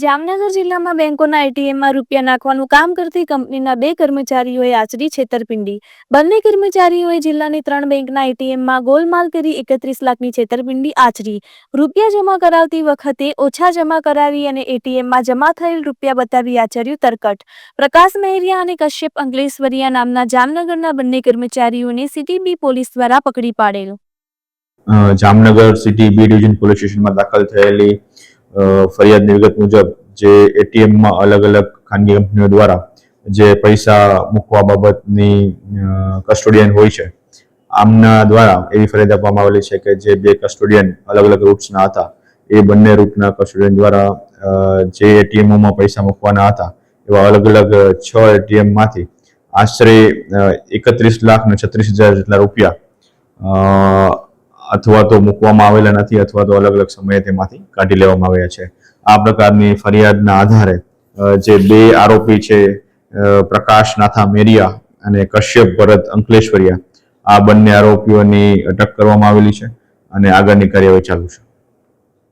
જામનગર જિલ્લામાં બેંકોના એટીએમમાં રૂપિયા નાખવાનું કામ કરતી કંપનીના બે કર્મચારીઓએ આચરી છેતરપિંડી. બંને કર્મચારીઓએ જિલ્લાની ત્રણ બેંકના એટીએમમાં ગોલમાલ કરી એકત્રીસ લાખની છેતરપિંડી આચરી. રૂપિયા જમા કરાવતી વખતે ઓછા જમા કરાવી અને એટીએમમાં જમા થયેલ રૂપિયા બતાવી આચર્યું તરકટ. પ્રકાશ મહેરિયા અને કશ્યપ અંકલેશ્વરિયા નામના જામનગરના બંને કર્મચારીઓને સીટીબી પોલીસ દ્વારા પકડી પાડેલ. Jamnagar city B division police સ્ટેશનમાં દાખલ થયેલી ફરિયાદની વિગત મુજબ જે એટીએમમાં અલગ અલગ ખાનગી કંપનીઓ દ્વારા જે પૈસા મૂકવા બાબતની કસ્ટોડિયન હોય છે, આમના દ્વારા એવી ફરિયાદ આપવામાં આવેલી છે કે જે બે કસ્ટોડિયન અલગ અલગ રૂટ્સના હતા, એ બંને રૂટના કસ્ટોડિયન દ્વારા જે એટીએમોમાં પૈસા મૂકવાના હતા, એવા અલગ અલગ છ એટીએમમાંથી આશરે એકત્રીસ લાખ ને છત્રીસ હજાર જેટલા રૂપિયા અથવા તો મૂકવામાં આવેલા નથી અથવા તો અલગ અલગ સમયે તેમાંથી કાઢી લેવામાં આવ્યા છે. આ પ્રકારની ફરિયાદના આધારે જે બે આરોપી છે પ્રકાશ નાથા મેરિયા અને કશ્યપ ભરત અંકલેશ્વરિયા, આ બંને આરોપીઓની અટક કરવામાં આવેલી છે અને આગળની કાર્યવાહી ચાલુ છે.